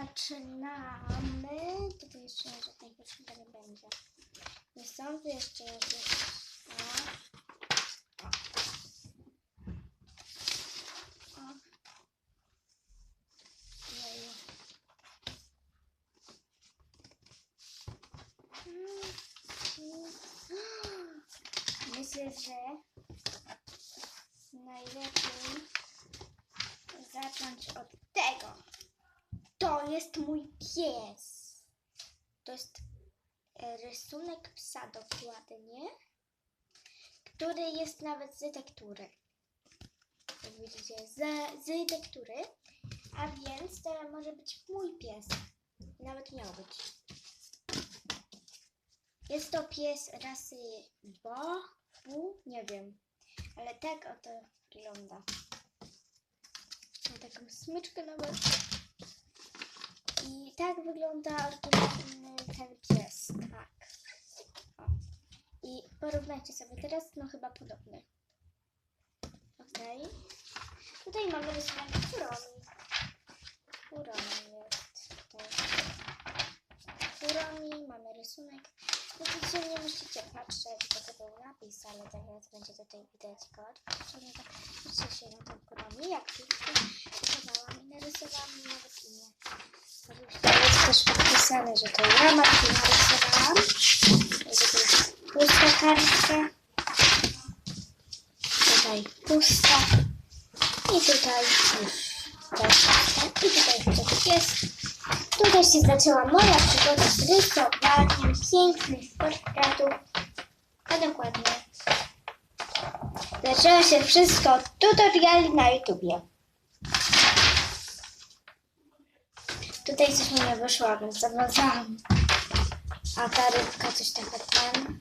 zaczynamy. Tutaj jeszcze żadnego chyba nie będzie. Nie są tu jeszcze jakieś... O. Jeju. Myślę, że najlepiej zacząć od tego. To jest mój pies. To jest e, rysunek psa dokładnie, który jest nawet z tektury. Jak widzicie, z, z tektury. A więc to może być mój pies. Nawet miał być. Jest to pies rasy Bo, Bu, nie wiem. Ale tak oto wygląda. Ma taką smyczkę nawet. I tak wygląda oryginalny ten pies. Tak. O. I porównajcie sobie teraz, no chyba podobny. Okej. Tutaj mamy rysunek Kuromi. Kuromi jest tutaj. Kuromi, mamy rysunek. Oczywiście nie musicie patrzeć, bo to był napis, ale teraz będzie tutaj widać. Czyli tak patrzcie się na tą Kuromi, jak pięknie rysowałam i narysowałam nawet imię. Jest też podpisane, że to ja Martina narysowałam. Pusta kartka. Tutaj pusta. I tutaj już też pusta. I tutaj jeszcze coś jest. Tutaj się zaczęła moja przygoda z rysowaniem pięknych portretów. A dokładnie. Zaczęło się wszystko od tutoriali na YouTubie. Tutaj coś mi nie wyszło, więc zawiązałam. A ta rybka coś taka ten.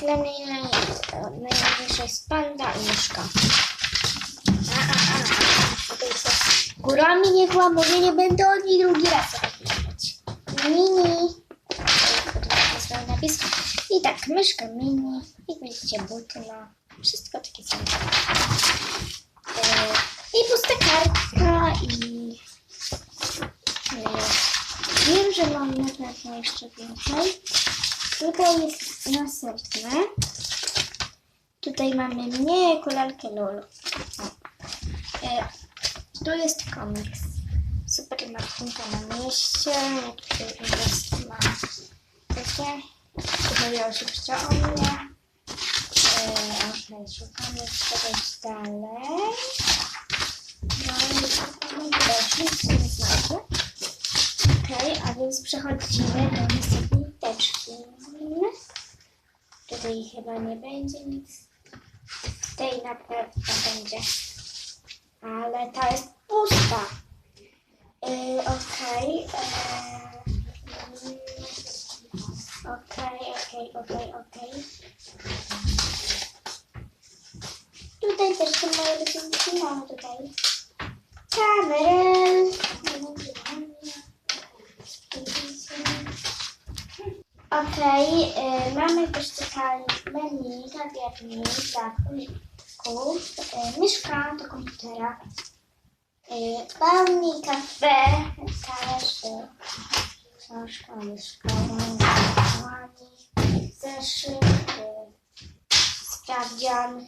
Dla mnie naj- najważniejsza jest panda i myszka. A, a, a, a. Tutaj się górami nie była, może nie będę o niej drugi raz opowiadać. Mini. Tutaj napis. I tak, myszka mini. I widzicie, buty ma. Wszystko takie same. E, I pusta kartka i... że mam na pewno jeszcze więcej. Tutaj jest następne. Tutaj mamy mnie jako lalkę Lulu. E, tu jest komiks. Super Martinka na mieście. Tutaj jest ma takie. Tutaj oczywiście o mnie. E, Okej, szukamy czegoś dalej. No i szukamy też nic nie znajdzie. Okej, a więc przechodzimy do następnej teczki. Tutaj chyba nie będzie nic. Tej na pewno będzie. Ale ta jest pusta. Yy, Okej. mm, Okej, okej, okej, okej. Tutaj też są moje rysunki. Tutaj kamerę. Okej, y, mamy tutaj menu, kawiarni, zakupów, y, mieszka do komputera, y, bałni, kafe, talerz, y, książka, myszka, dłoni, zeszyt, y, sprawdzian,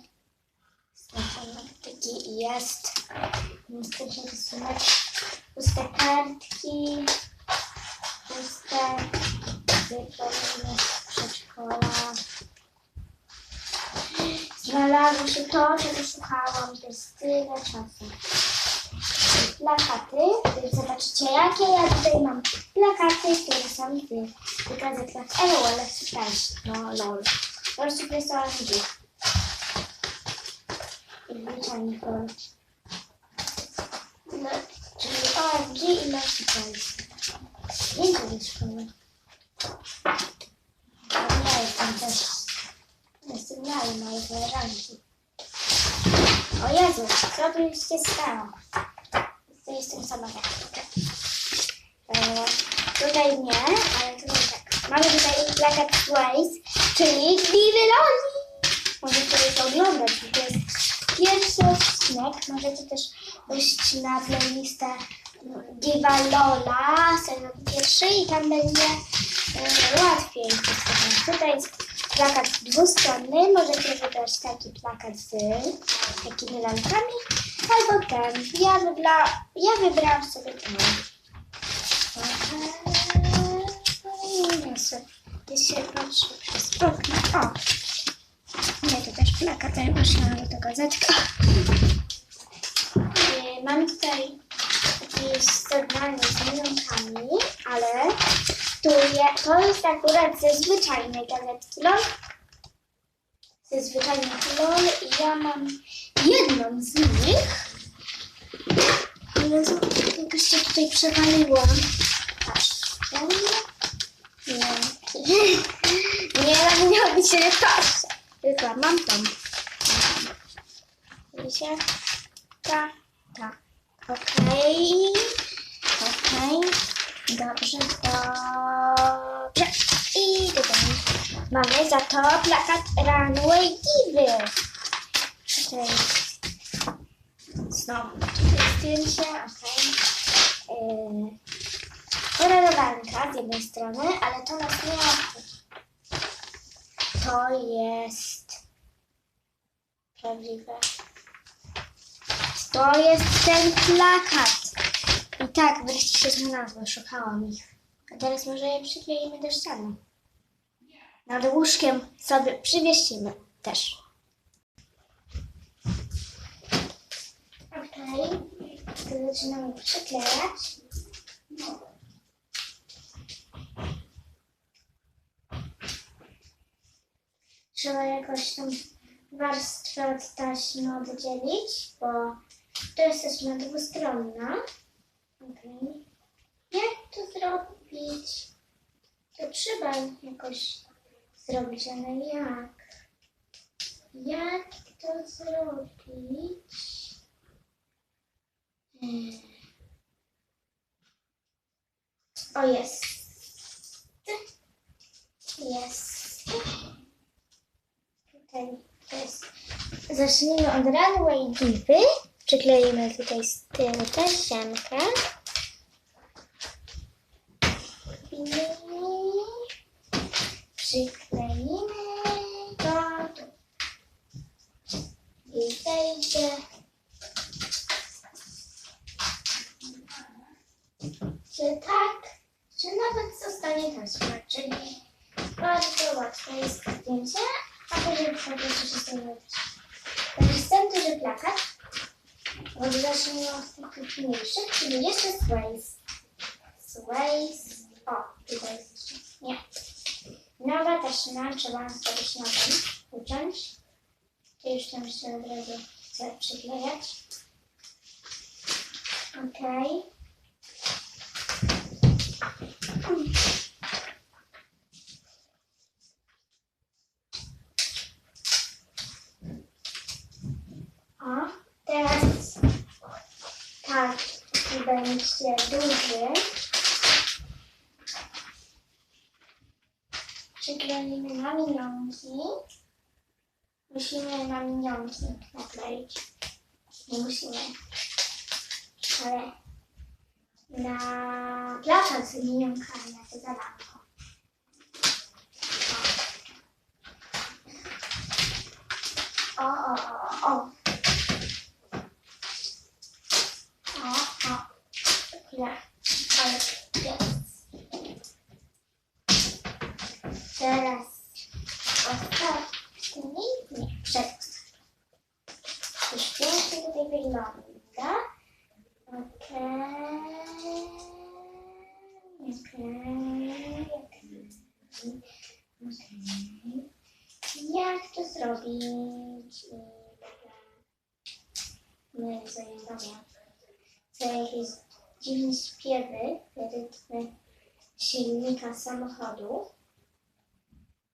taki jest, puste kartki, puste dyplomy z przedszkola. Znalazło się to, czego szukałam przez tyle czasu. Plakaty, więc zobaczycie jakie ja tutaj mam plakaty, które są z gazetach LOL, też, no lol. Po prostu presowałam gdzieś. I wliczanie lol. No, czyli OMG i Mercy Price. Jest szkoły. Ja jestem też. Jestem mały, małe koleżanki. O Jezu, co tu się stało? To jestem sama tak. E, tutaj nie, ale tutaj tak. Mamy tutaj plakat Waze, czyli Gwiry Loli. Możecie je oglądać, to jest pierwszy odcinek. Możecie też wejść na playlistę Diva Lola, sezon pierwszy i tam będzie e, łatwiej. Tutaj jest plakat dwustronny. Możecie wybrać taki plakat z takimi lampkami albo ten. Ja, wybra, ja wybrałam sobie ten. Ja się patrzę przez okno. O! Nie, to też plakat, że to gazetka. Yy, Mam tutaj jakieś sterowanie z minionkami, ale to jest akurat ze zwyczajnej gazetki LOL. Ze zwyczajnej LOL i ja mam jedną z nich. Ale jakoś się tutaj przewaliło. Patrz. Nie. Nie, no nie robi się nie patrzę. Tylko mam tą. Widzicie? Ta, ta. Okej. Okej. Dobrze, dobrze. I tutaj mamy za to plakat Runway Diwy. Tutaj znowu tutaj zdjęcie, okej. Yy, Kolorowanka z jednej strony, ale to nas nie. To jest prawdziwe. To jest ten plakat. Tak, wreszcie się znalazły, szukałam ich. A teraz może je przykleimy do ściany. Nad łóżkiem sobie przywiesimy też. Okej, to zaczynamy przyklejać. Trzeba jakoś tą warstwę od taśmy oddzielić, bo to jest taśma dwustronna. Jak to zrobić? To trzeba jakoś zrobić, ale jak? Jak to zrobić? Hmm. O, jest. Jest. Tutaj jest. Zacznijmy od runway divy. Przykleimy tutaj z tyłu tasiemkę. I przykleimy to tu. I wejdzie. Czy tak, czy nawet zostanie taśma, czyli bardzo łatwe jest zdjęcie, a później po prostu się z tym robić. Ten duży plakat, bo zacznijmy od tych mniejszych, czyli jeszcze Sways. Sways. O, tutaj jest jeszcze. Nie. Nowa taśma, trzeba się na tym uciąć. To już tam jeszcze od razu chcę przyklejać. Okej. O, teraz tak będzie duży. Przykleimy na minionki. Musimy na minionki nakleić. Nie musimy. Ale na plakat z minionkami na to zadanko. O, o, o. O, o. Chwilę. Ale jest. Teraz ostatni. Nie, przedostatni. Już pięknie tutaj wygląda. Okej. Okej. Okej. Okej. Jak to zrobić? I dobra. Nie zajmowanie. Co jakieś dziwne śpiewy, rytmy silnika samochodu.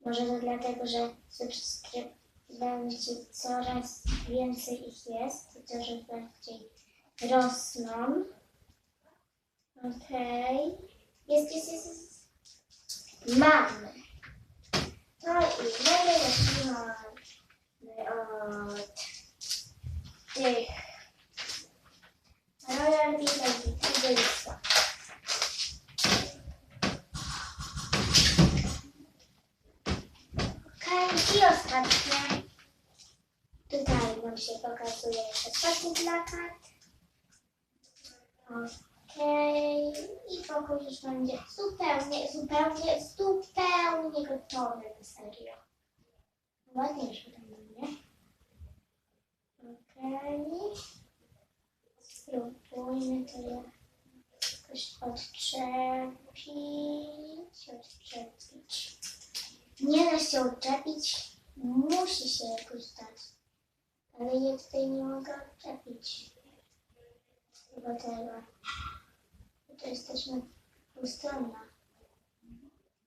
Może to dlatego, że subskryb... będzie coraz więcej ich jest i coraz bardziej rosną. Okej. Jest, jest, jest, jest. Mamy. To i my zaczynamy od tych Okej, i ostatnie. Tutaj nam się pokazuje ostatni plakat. Okej. I pokój już będzie zupełnie, zupełnie, zupełnie gotowy na serio. Ładnie wygląda, nie? Okej. Spróbujmy to jakoś odczepić. Odczepić. Nie da się odczepić. Musi się jakoś dać. Ale ja tutaj nie mogę odczepić. Chyba tego. To jesteśmy półstronna.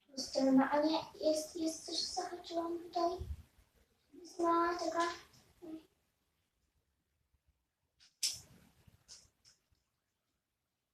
Półstronna, a nie, jest, jest coś, zahaczyłam tutaj. Jest mała taka.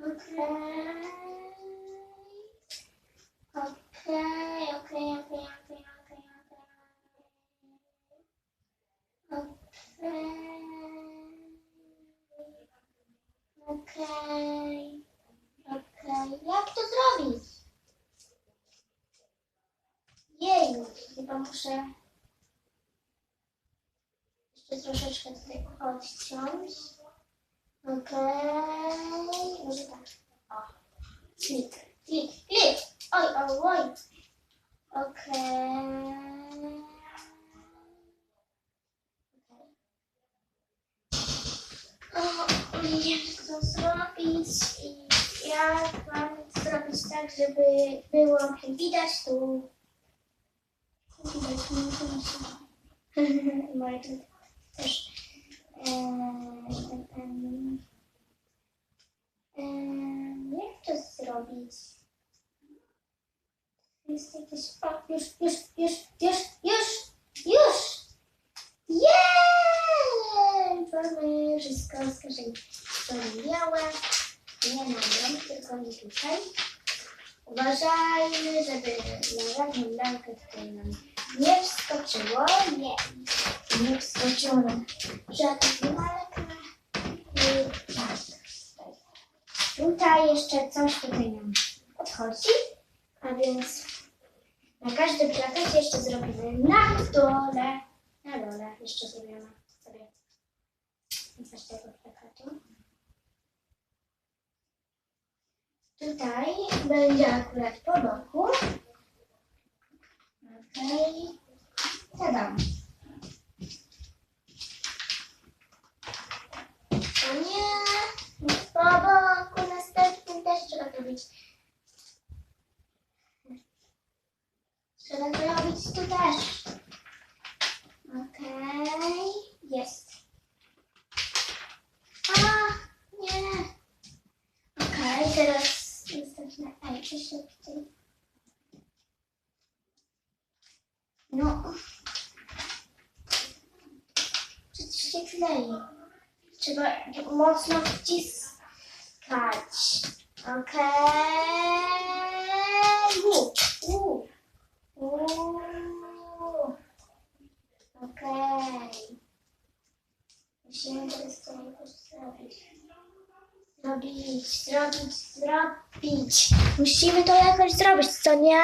Okej. Okej, okej, okej, okej, okej, okej. Okej. Jak to zrobić? Jeju, chyba muszę jeszcze troszeczkę tutaj odciąć. Okej. Tak. O. Klik, klik, klik. Oj, oj, oj. Okej. O, nie wiem, co zrobić i jak mam zrobić tak, żeby było widać tu. Widać, nie też. Eee, em, em, jak to zrobić? Jest jakieś. O, już, już, już, już, już, już! Jej! Mamy wszystko skrzębiałe. Nie na nią, tylko nie tutaj. Uważajmy, żeby na żadną lampkę tutaj nam nie wskoczyło. Nie, nie wskoczyło nam żadna lalka. I tak. Tutaj jeszcze coś tutaj nam odchodzi, a więc na każdym plakacie jeszcze zrobimy na dole. Na dole jeszcze zrobimy sobie coś tego plakatu. Tutaj będzie akurat po boku. Okej. Zadam. O nie! Po boku następnym też trzeba zrobić. Trzeba zrobić tu też. Okej. Jest. A, nie. Okej, teraz następne. Ej, tutaj. No. Przecież się klei. Trzeba mocno wciskać. Okej. U, u, u. Okej. Musimy teraz to jakoś zrobić. Zrobić, zrobić, zrobić. Musimy to jakoś zrobić, co nie?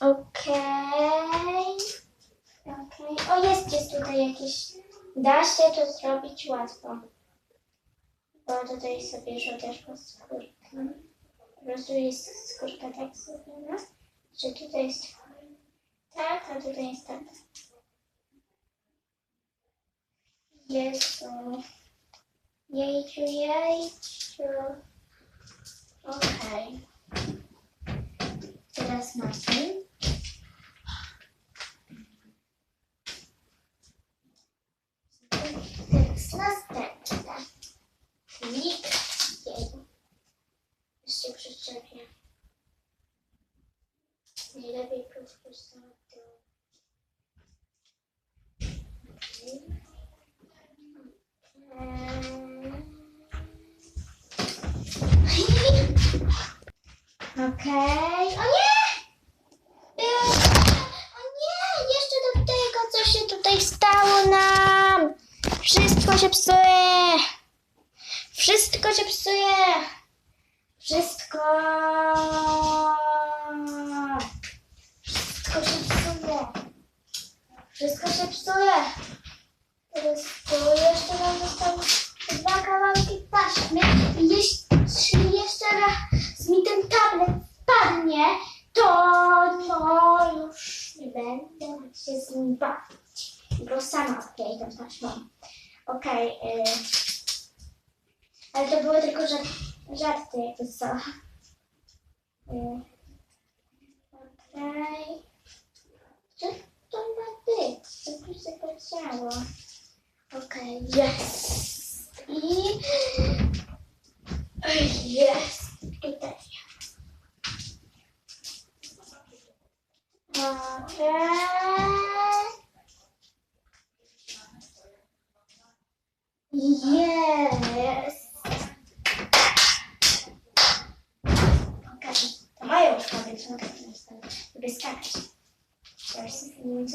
Okej. Okej. O, jest, jest tutaj jakieś. Da się to zrobić łatwo. Bo tutaj sobie żołderką skórkę. Po prostu jest skórka tak zrobiona, że tutaj jest tak, a tutaj jest tak. Jezu. Jejciu, jejciu. Okej. Teraz na tym. Teraz następne. Klik. Jej. Jeszcze przyczepię. Najlepiej prosto na tył. Okej. Okej. O nie! O nie! Jeszcze do tego, co się tutaj stało nam! Wszystko się psuje! Wszystko się psuje! Wszystko! Wszystko się psuje! Wszystko się psuje! Teraz tu jeszcze nam zostały dwa kawałki taśmy i jeszcze raz mi ten tablet spadnie, to no już nie będę się z nim bawić. Bo sama odkleję tą taśmą. Okej. y, ale to były tylko żart, żarty, jakby co. Y, Okej. Co to ma być? Co tu się podziało? Okej, jest. I... Jest. Tutaj. Jest. To łóżko, więc mogę sobie skakać. Teraz nie wiem.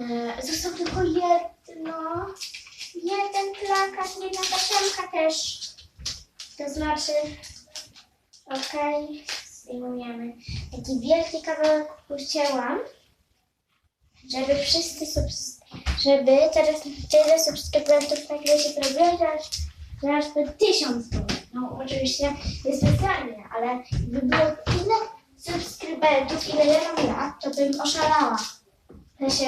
E, Został tylko jedno. Jeden plakat, jedna tasiemka też. To znaczy, okej, zdejmujemy. Taki wielki kawałek ucięłam, żeby wszyscy żeby teraz tyle subskrybentów nagle się zrobiło, że aż, że tysiąc. No oczywiście jest specjalnie, ale gdyby było tyle subskrybentów, ile ja mam lat, to bym oszalała. Ja się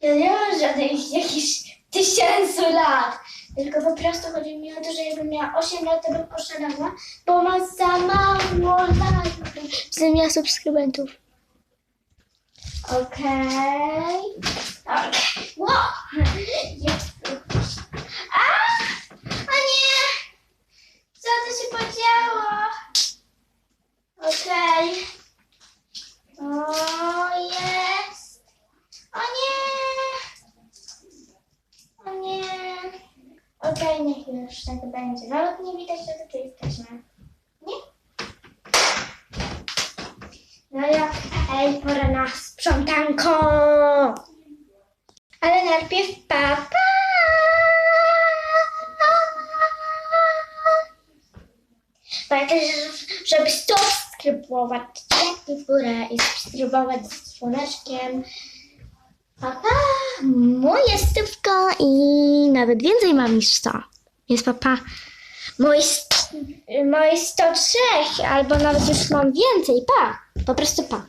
ja nie mam żadnych jakichś tysięcy lat. Tylko po prostu chodzi mi o to, że jakbym miała 8 lat, to bym poszalała, bo ma za mało lat. Zmienia subskrybentów. Okej. Okej. Wow. Jest. A! O nie! Co to się podziało? Okej. O, jest. O nie! O nie! Okej, niech już tak będzie. Nawet nie widać, że tu jesteśmy. Nie? No ja, ej, pora na sprzątanko! Ale najpierw papa! Pamiętaj, że- żeby subskrybować łapki w górę i subskrybować z dzwoneczkiem. Papa! Moje stówko i nawet więcej mam niż 100. Jest papa. Moje, moje 103 albo nawet już mam więcej. Pa! Po prostu pa.